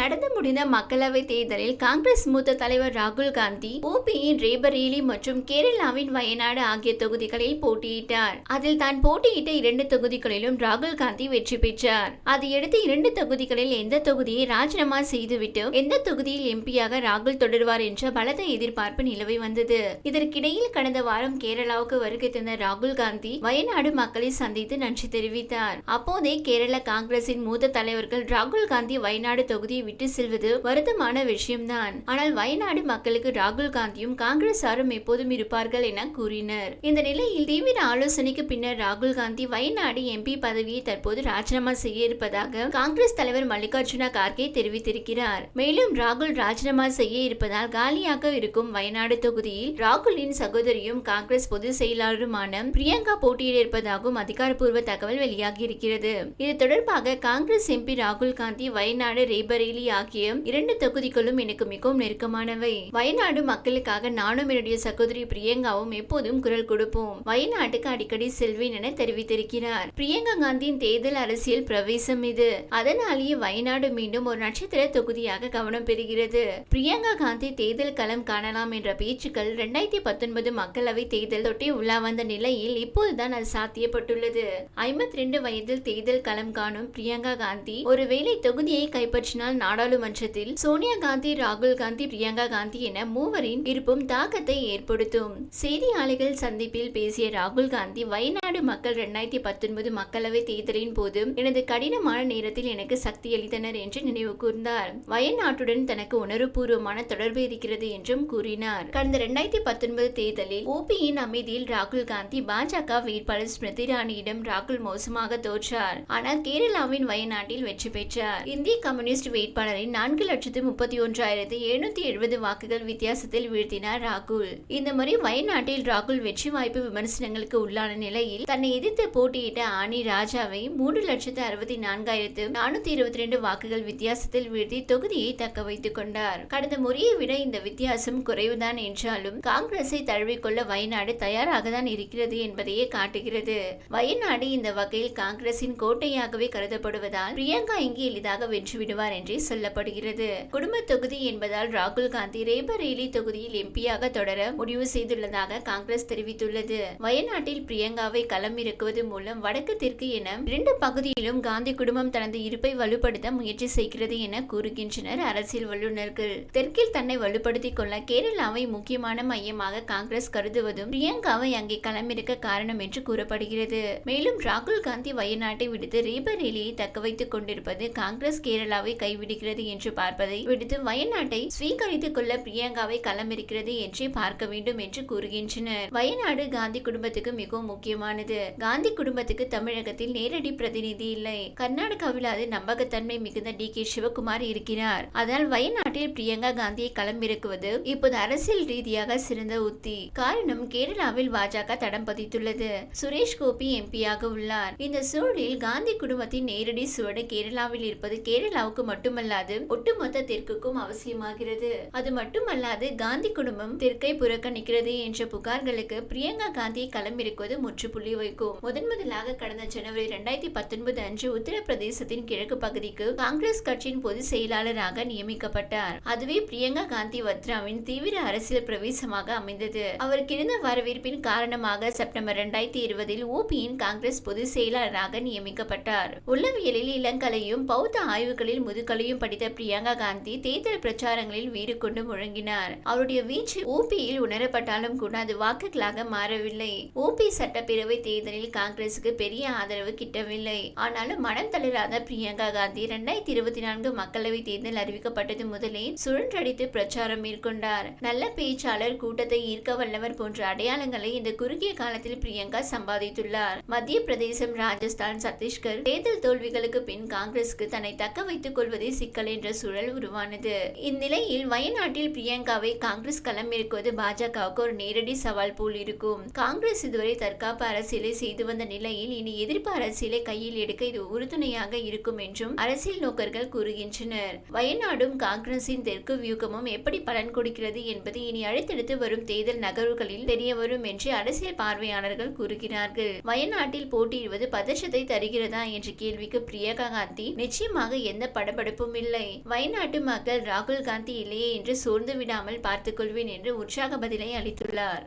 நடந்து முடிந்த மக்களவை தேர்தலில் காங்கிரஸ் மூத்த தலைவர் ராகுல் காந்தி ஓபியின் ரேபரேலி மற்றும் கேரளாவின் வயநாடு ஆகிய தொகுதிகளில் போட்டியிட்டார். அதில் தான் போட்டியிட்ட இரண்டு தொகுதிகளிலும் ராகுல் காந்தி வெற்றி பெற்றார். அதையடுத்து இரண்டு தொகுதிகளில் எந்த தொகுதியை ராஜினாமா செய்துவிட்டு எந்த தொகுதியில் எம்பியாக ராகுல் தொடர்வார் என்ற பலத்த எதிர்பார்ப்பு நிலவி வந்தது. இதற்கிடையில் கடந்த வாரம் கேரளாவுக்கு வருகை தந்த ராகுல் காந்தி வயநாடு மக்களை சந்தித்து நன்றி தெரிவித்தார். அப்போதே கேரள காங்கிரசின் மூத்த தலைவர்கள் ராகுல் காந்தி வயநாடு தொகுதியை விட்டு செல்வது வருத்தமான விஷயம்தான். ஆனால் வயநாடு மக்களுக்கு ராகுல் காந்தியும் காங்கிரசாரும் எப்போதும் இருப்பார்கள் என கூறினர். இந்த நிலையில் தீவிர ஆலோசனைக்கு பின்னர் ராகுல் காந்தி வயநாடு எம்பி பதவியை தற்போது ராஜினாமா செய்ய இருப்பதாக காங்கிரஸ் தலைவர் மல்லிகார்ஜுனா கார்கே தெரிவித்திருக்கிறார். மேலும் ராகுல் ராஜினாமா செய்ய இருப்பதால் காலியாக இருக்கும் வயநாடு தொகுதியில் ராகுலின் சகோதரியும் காங்கிரஸ் பொதுச் செயலாளருமான பிரியங்கா போட்டியிட இருப்பதாகவும் அதிகாரப்பூர்வ தகவல் வெளியாகி இருக்கிறது. இது தொடர்பாக காங்கிரஸ் எம்பி ராகுல் காந்தி வயநாடு ரேபரேலி ஆகிய இரண்டு தொகுதிகளும் எனக்கு மிகவும் நெருக்கமானவை. வயநாடு மக்களுக்காக நானும் என்னுடைய சகோதரி பிரியங்காவும் எப்போதும் குரல் கொடுப்போம். வயநாட்டுக்கு அடிக்கடி செல்வேன் என தெரிவித்திருக்கிறார். பிரியங்கா காந்தியின் தேர்தல் அரசியல் பிரவேசம் இது. அதனாலேயே வயநாடு மீண்டும் ஒரு நட்சத்திர தொகுதியாக கவனம் பெறுகிறது. பிரியங்கா காந்தி தேர்தல் களம் காணலாம் என்ற பேச்சுக்கள் இரண்டாயிரத்தி பத்தொன்பது மக்களவை தேர்தல் தொட்டி உலா வந்த நிலையில் இப்போதுதான் அது சாத்தியப்பட்டுள்ளது. ஐம்பத்தி ரெண்டு வயதில் தேர்தல் களம் காணும் பிரியங்கா காந்தி ஒருவேளை தொகுதியை கைப்பற்றினால் நாடாளுமன்றத்தில் சோனியா காந்தி ராகுல் காந்தி பிரியங்கா காந்தி என மூவரின் இருப்பும் தாக்கத்தை ஏற்படுத்தும். செய்தியாளர்கள் சந்திப்பில் பேசிய ராகுல் காந்தி வயநாடு மக்கள் இரண்டாயிரத்தி பத்தொன்பது மக்களவை தேர்தலின் போது எனது கடினமான நேரத்தில் எனக்கு சக்தி அளித்தனர் என்று நினைவு கூர்ந்தார். வயநாட்டுடன் தனக்கு உணர்வுபூர்வமான தொடர்பு இருக்கிறது என்றும் கூறினார். கடந்த இரண்டாயிரத்தி பத்தொன்பது தேர்தலில் ஓபியின் அமைதியில் ராகுல் காந்தி பாஜக வேட்பாளர் ஸ்மிருதி இரானியிடம் ராகுல் மோசமாக தோற்றார். ஆனால் கேரளாவின் வயநாட்டில் வெற்றி பெற்றார். இந்திய கம்யூனிஸ்ட் வேட்பாளர் நான்கு லட்சத்து முப்பத்தி ஒன்றாயிரத்து எழுநூத்தி எழுபது வாக்குகள் வித்தியாசத்தில் வீழ்த்தினார் ராகுல். இந்த முறை வயநாட்டில் ராகுல் வெற்றி வாய்ப்பு விமர்சனங்களுக்கு உள்ளான நிலையில் தன்னை எதிர்த்து போட்டியிட்ட ஆனி ராஜாவை மூன்று லட்சத்து அறுபத்தி நான்காயிரத்து நானூத்தி இருபத்தி ரெண்டு வாக்குகள் வித்தியாசத்தில் வீழ்த்தி தொகுதியை தக்க வைத்துக் கொண்டார். கடந்த முறையை விட இந்த வித்தியாசம் குறைவுதான் என்றாலும் காங்கிரஸை தழுவிக்கொள்ள வயநாடு தயாராக தான் இருக்கிறது என்பதையே காட்டுகிறது. வயநாடு இந்த வகையில் காங்கிரசின் கோட்டையாகவே கருதப்படுவதால் பிரியங்கா இங்கு எளிதாக வென்று விடுவார் என்றே சொல்லப்படுகிறது. குடும்ப தொகுதி என்பதால் ராகுல் காந்தி ரேபரேலி தொகுதியில் எம்பியாக தொடர முடிவு செய்துள்ளதாக காங்கிரஸ் தெரிவித்துள்ளது. வயநாட்டில் பிரியங்காவை களம் இறக்குவது மூலம் வடக்கு தெற்கு என இரண்டு பகுதியிலும் காந்தி குடும்பம் தனது இருப்பை வலுப்படுத்த முயற்சி செய்கிறது என கூறுகின்றனர் அரசியல் வல்லுநர்கள். தெற்கில் தன்னை வலுப்படுத்திக் கொள்ள கேரளாவை முக்கியமான மையமாக காங்கிரஸ் கருதுவதும் பிரியங்காவை அங்கே களமிறக்க காரணம் என்று கூறப்படுகிறது. மேலும் ராகுல் காந்தி வயநாட்டை விடுத்து ரேபரேலியை தக்க வைத்துக் கொண்டிருப்பது காங்கிரஸ் கேரளாவை கைவிடுகிறது. என்று பார்ப்பதை விடுத்து வயநாட்டை ஸ்வீகரித்துக் கொள்ள பிரியங்காவை களமிருக்கிறது என்றே பார்க்க வேண்டும் என்று கூறுகின்றனர். வயநாடு காந்தி குடும்பத்துக்கு மிகவும் முக்கியமானது. காந்தி குடும்பத்துக்கு தமிழகத்தில் நேரடி பிரதிநிதி இல்லை. கர்நாடகாவில் அது நம்பகத்தன்மை மிகுந்த டி. கே. சிவகுமார் இருக்கிறார். அதனால் வயநாட்டில் பிரியங்கா காந்தியை களமிறக்குவது இப்போது அரசியல் ரீதியாக சிறந்த உத்தி. காரணம் கேரளாவில் பாஜக தடம் பதித்துள்ளது. சுரேஷ் கோபி எம்பியாக உள்ளார். இந்த சூழலில் காந்தி குடும்பத்தின் நேரடி சுவடு கேரளாவில் இருப்பது கேரளாவுக்கு மட்டுமல்ல மட்டுமல்லாது ஒட்டுமொத்த தெற்குக்கும் அவசியமாகிறது. அது மட்டுமல்லாது காந்தி குடும்பம் தெற்கை புறக்கணிக்கிறது என்ற புகார்களுக்கு பிரியங்கா காந்தி களமிருக்குவது முற்றுப்புள்ளி வைக்கும். முதன் முதலாக கடந்த ஜனவரி இரண்டாயிரத்தி பத்தொன்பது அன்று உத்தரப்பிரதேசத்தின் கிழக்கு பகுதிக்கு காங்கிரஸ் கட்சியின் பொதுச் செயலாளராக நியமிக்கப்பட்டார். அதுவே பிரியங்கா காந்தி வத்ராவின் தீவிர அரசியல் பிரவேசமாக அமைந்தது. அவருக்கு இருந்த வரவேற்பின் காரணமாக செப்டம்பர் இரண்டாயிரத்தி இருபதில் ஓபியின் காங்கிரஸ் பொதுச் செயலாளராக நியமிக்கப்பட்டார். உள்ளவியலில் இளங்கலையும் பௌத்த ஆய்வுகளில் முதுகலையும் படித்த பிரியங்கா காந்தி தேர்தல் பிரச்சாரங்களில் வீடு கொண்டு முழங்கினார். அவருடைய வீச்சு ஓபியில் உணரப்பட்டாலும் கூட அது வாக்குகளாக மாறவில்லை. ஓபி சட்டப்பேரவை தேர்தலில் காங்கிரசுக்கு பெரிய ஆதரவு கிட்டவில்லை. ஆனாலும் மனம் தளராத பிரியங்கா காந்தி இரண்டாயிரத்தி இருபத்தி நான்கு மக்களவை தேர்தல் அறிவிக்கப்பட்டது முதலே சுழன்றடித்து பிரச்சாரம் மேற்கொண்டார். நல்ல பேச்சாளர் கூட்டத்தை ஈர்க்க வல்லவர் போன்ற அடையாளங்களை இந்த குறுகிய காலத்தில் பிரியங்கா சம்பாதித்துள்ளார். மத்திய பிரதேசம் ராஜஸ்தான் சத்தீஸ்கர் தேர்தல் தோல்விகளுக்கு பின் காங்கிரசுக்கு தன்னை தக்க வைத்துக் கொள்வதே சிக்கல் என்ற சூழல் உருவானது. இந்நிலையில் வயநாட்டில் பிரியங்காவை காங்கிரஸ் களமிறக்குவது பாஜகவுக்கு ஒரு நேரடி சவால் போல் இருக்கும். காங்கிரஸ் இதுவரை தற்காப்பு அரசியலை செய்து வந்த நிலையில் இனி எதிர்ப்பு அரசியலை கையில் எடுக்க இது உறுதுணையாக இருக்கும் என்றும் அரசியல் நோக்கர்கள் கூறுகின்றனர். வயநாடும் காங்கிரசின் தெற்கு வியூகமும் எப்படி பலன் கொடுக்கிறது என்பது இனி அடுத்தடுத்து வரும் தேர்தல் நகர்வுகளில் தெரிய வரும் என்று அரசியல் பார்வையாளர்கள் கூறுகிறார்கள். வயநாட்டில் போட்டியிடுவது பதற்றத்தை தருகிறதா என்ற கேள்விக்கு பிரியங்கா காந்தி நிச்சயமாக எந்த படபடப்பும் எதுவும் இல்லை வயநாட்டு மக்கள் ராகுல் காந்தி இல்லையே என்று சோர்ந்து விடாமல் பார்த்துக் கொள்வேன் என்று உற்சாக பதிலை அளித்துள்ளார்.